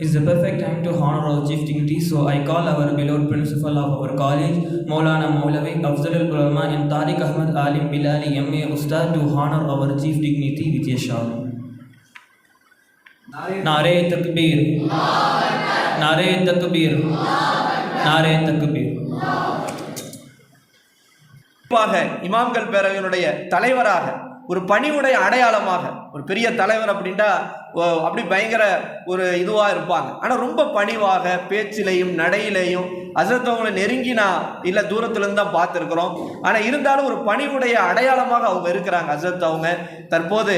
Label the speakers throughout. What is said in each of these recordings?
Speaker 1: is the perfect time to honor our chief dignity, so I call our beloved principal of our college, Maulana Maulavi Afzal al Ulama and Tariq Ahmad Alim Bilali MA Ustad to honor our chief dignity with a shawl. Nare Takbir. Nare Takbir. Nare Takbir.
Speaker 2: குறிப்பாக இமாம்கள் பேரவையினுடைய தலைவராக ஒரு பணிவுடைய அடையாளமாக ஒரு பெரிய தலைவர் அப்படின்ட்டா அப்படி பயங்கர ஒரு இதுவாக இருப்பாங்க. ஆனால் ரொம்ப பணிவாக பேச்சிலையும் நடையிலையும் அசத்தவங்களை நெருங்கினா இல்லை தூரத்துலேருந்து தான் பார்த்துருக்குறோம். ஆனால் இருந்தாலும் ஒரு பணிவுடைய அடையாளமாக அவங்க இருக்கிறாங்க அசத் அவங்க தற்போது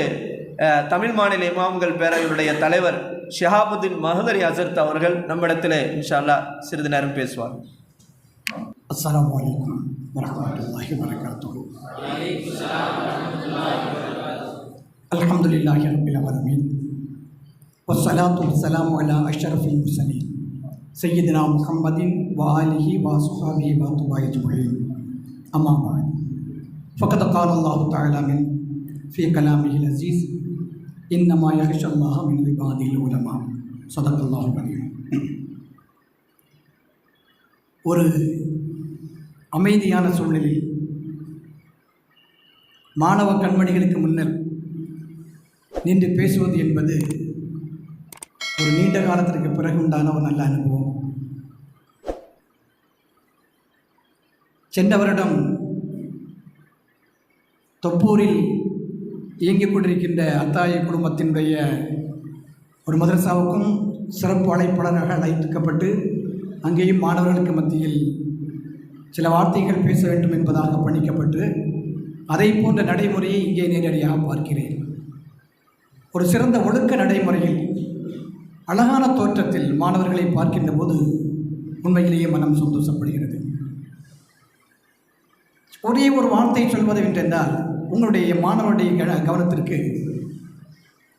Speaker 2: தமிழ் மாநில இமாம்கள் பேரவையுடைய தலைவர் ஷிஹாபுதீன் மகதரி அசர்த் அவர்கள் நம்ம இடத்துல இன்ஷால்லா சிறிது நேரம் பேசுவார்.
Speaker 3: அஸ்லாம் வலைக்கம் ورحمة الله وبركاته الحمد لله رب العالمين. والصلاة والسلام على أشرف المرسلين. سيدنا محمد وآله وصحبه وأتباعه أجمعين. أما بعد فقد قال الله تعالى من في كلامه العزيز إنما يخشى الله من عباده العلماء. صدق الله العظيم. ஒரு அமைதியான சூழ்நிலையில் மாணவ கண்மணிகளுக்கு முன்னர் நின்று பேசுவது என்பது ஒரு நீண்ட காலத்திற்கு பிறகு உண்டான ஒரு நல்ல அனுபவம். சென்ற வருடம் தொப்பூரில் இயங்கிக் கொண்டிருக்கின்ற அத்தாய குடும்பத்தினுடைய ஒரு மதரசாவுக்கும் சிறப்பு அழைப்பாளராக அழைக்கப்பட்டு அங்கேயும் மாணவர்களுக்கு மத்தியில் சில வார்த்தைகள் பேச வேண்டும் என்பதாக பணிக்கப்பட்டு அதை போன்ற நடைமுறையை இங்கே நேரடியாக பார்க்கிறேன். ஒரு சிறந்த ஒழுக்க நடைமுறையில் அழகான தோற்றத்தில் மாணவர்களை பார்க்கின்ற போது உண்மையிலேயே மனம் சந்தோஷப்படுகிறது. ஒரே ஒரு வார்த்தை சொல்வது என்றென்றால் உங்களுடைய மாணவருடைய கவனத்திற்கு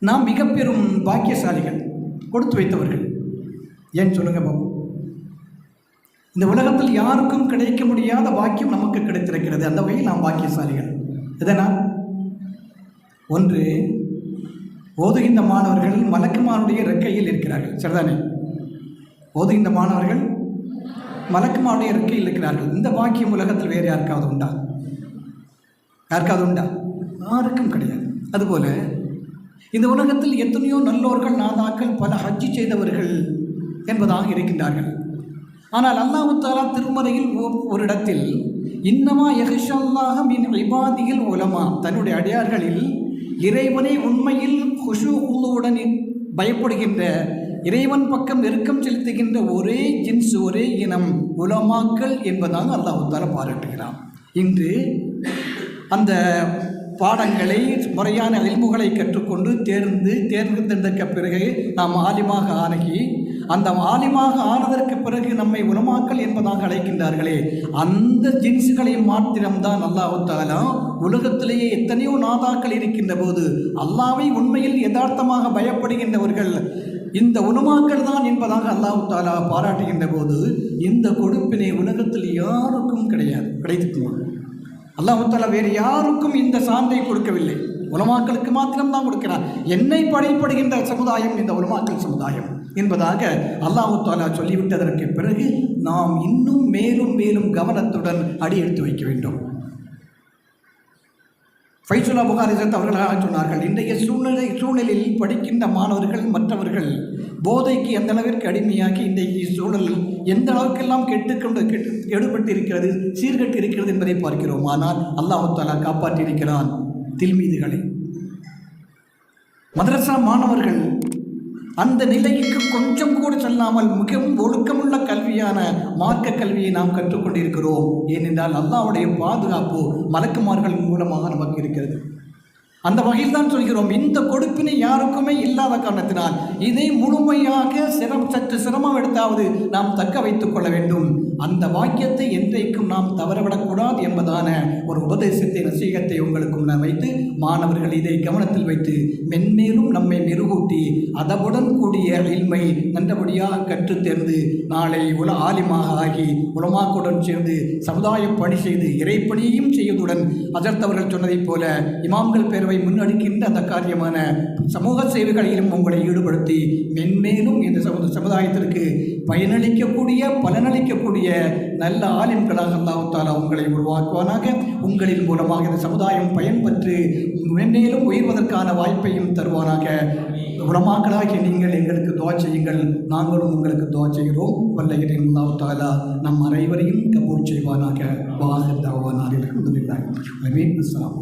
Speaker 3: நாம் மிக பெரும் பாக்கியசாலிகள் கொடுத்து வைத்தவர்கள். ஏன் சொல்லுங்க பாபு? இந்த உலகத்தில் யாருக்கும் கிடைக்க முடியாத பாக்கியம் நமக்கு கிடைத்திருக்கிறது. அந்த வகையில் நாம் பாக்கியசாலிகள். இதனால் ஒன்று ஓதுகின்ற மாணவர்கள் மலக்குமாருடைய ரெக்கையில் இருக்கிறார்கள். சரிதானே? ஓதுகின்ற மாணவர்கள் மலக்குமாருடைய ரெக்கையில் இருக்கிறார்கள். இந்த பாக்கியம் உலகத்தில் வேறு யாருக்காவது உண்டா? யாருக்காவது உண்டா? யாருக்கும் கிடையாது. அதுபோல இந்த உலகத்தில் எத்தனையோ நல்லோர்கள் நாதாக்கள் பல ஹஜ்ஜி செய்தவர்கள் என்பதாக இருக்கின்றார்கள். ஆனால் அல்லாஹுத்தாலா திருமறையில் ஒரு இடத்தில் இன்னமா எஹிஷல்லாக மின் இபாதியில் உலமா தன்னுடைய அடியார்களில் இறைவனை உண்மையில் குஷு உள்ளுடன் பயப்படுகின்ற இறைவன் பக்கம் நெருக்கம் செலுத்துகின்ற ஒரே ஜின்ஸ் ஒரே இனம் உலமாக்கள் என்பதாக அல்லாஹாலா பாராட்டுகிறான். இன்று அந்த பாடங்களை முறையான அழிமுகளை கற்றுக்கொண்டு தேர்ந்து தேர்ந்தெடுக்க பிறகு நாம் ஆலிமாக ஆனகி அந்த ஆலிமாக ஆனதற்கு பிறகு நம்மை உலமாக்கல் என்பதாக அழைக்கின்றார்களே அந்த ஜின்ஸுகளை மாத்திரம்தான் அல்லாஹு உலகத்திலேயே எத்தனையோ நாதாக்கள் இருக்கின்ற போது அல்லாவை உண்மையில் யதார்த்தமாக பயப்படுகின்றவர்கள். இந்த உணமாக்கள் தான் என்பதாக அல்லாஹு தாலா பாராட்டுகின்ற போது இந்த கொடுப்பினை உலகத்தில் யாருக்கும் கிடையாது. கிடைத்துக்குவாங்க அல்லாஹு தாலா வேறு யாருக்கும் இந்த சான்றை கொடுக்கவில்லை. உலமாக்களுக்கு மாத்திரம்தான் கொடுக்கிறார். என்னை படைப்படுகின்ற சமுதாயம் இந்த உலமாக்கல் சமுதாயம். என்பதாக அல்லாஹு தாலா சொல்லிவிட்டதற்கு பிறகு நாம் இன்னும் மேலும் மேலும் கவனத்துடன் அடி எடுத்து வைக்க வேண்டும். ஃபைசுல்லா புகாரிசத் அவர்களாக சொன்னார்கள் இன்றைய சூழ்நிலை சூழ்நிலையில் படிக்கின்ற மாணவர்கள் மற்றவர்கள் போதைக்கு எந்த அளவிற்கு அடிமையாகி இன்றைய சூழல் எந்த அளவுக்கெல்லாம் கெட்டுக்கொண்டு கெட்டு எடுபட்டு இருக்கிறது சீர்கட்டு இருக்கிறது என்பதை பார்க்கிறோம். ஆனால் அல்லாஹாலா காப்பாற்றியிருக்கிறான். தில்மீதுகளை. மதரசா மாணவர்கள் அந்த நிலைக்கு கொஞ்சம் கூட செல்லாமல் மிகவும் ஒழுக்கமுள்ள கல்வியான மார்க்க கல்வியை நாம் கற்றுக்கொண்டிருக்கிறோம். ஏனென்றால் அல்லாவுடைய பாதுகாப்பு மலக்குமார்கள் மூலமாக நமக்கு இருக்கிறது. அந்த வகையில் தான் சொல்கிறோம் இந்த கொடுப்பினை யாருக்குமே இல்லாத காரணத்தினால் இதை முழுமையாக சிரம் சற்று சிரமம் எடுத்தாவது நாம் தக்க வைத்துக் கொள்ள வேண்டும். அந்த வாக்கியத்தை என்றைக்கும் நாம் தவறவிடக்கூடாது என்பதான ஒரு உபதேசத்தை நசீகத்தை உங்களுக்கும் நான் வைத்து மாணவர்கள் இதை கவனத்தில் வைத்து மென்மேலும் நம்மை மெருகூட்டி அதவுடன் கூடிய இல்மை நன்றபடியாக கற்றுத் தேர்ந்து நாளை உல ஆலிமாக ஆகி உலமாக்குடன் சேர்ந்து சமுதாய பணி செய்து இறைப்பணியையும் செய்வதுடன் அஜர்த்தவர்கள் சொன்னதைப் போல இமாம்கள் பேரவை முன்னெடுக்கின்ற அந்த காரியமான சமூக சேவைகளிலும் உங்களை ஈடுபடுத்தி மென்மேலும் இந்த சமுதாயத்திற்கு பயனளிக்கக்கூடிய பலனளிக்கக்கூடிய நல்ல ஆலிம்களாக அல்லாஹால தாலா உங்களை உருவாக்குவானாக. உங்களின் மூலமாக இந்த சமுதாயம் பயன்பெற்று மென்மேலும் உயர்வதற்கான வாய்ப்பையும் தருவானாக. உலமாக்களாகிய நீங்கள் எங்களுக்கு துவா செய்யுங்கள். நாங்களும் உங்களுக்கு துவா செய்கிறோம். வல்லகிரின் அல்லாஹாலா நம் அனைவரையும் கபூர் செய்வானாக. வாஹர் தாவானாரில் அல்ஹம்துலில்லாஹி அஸ்லாம்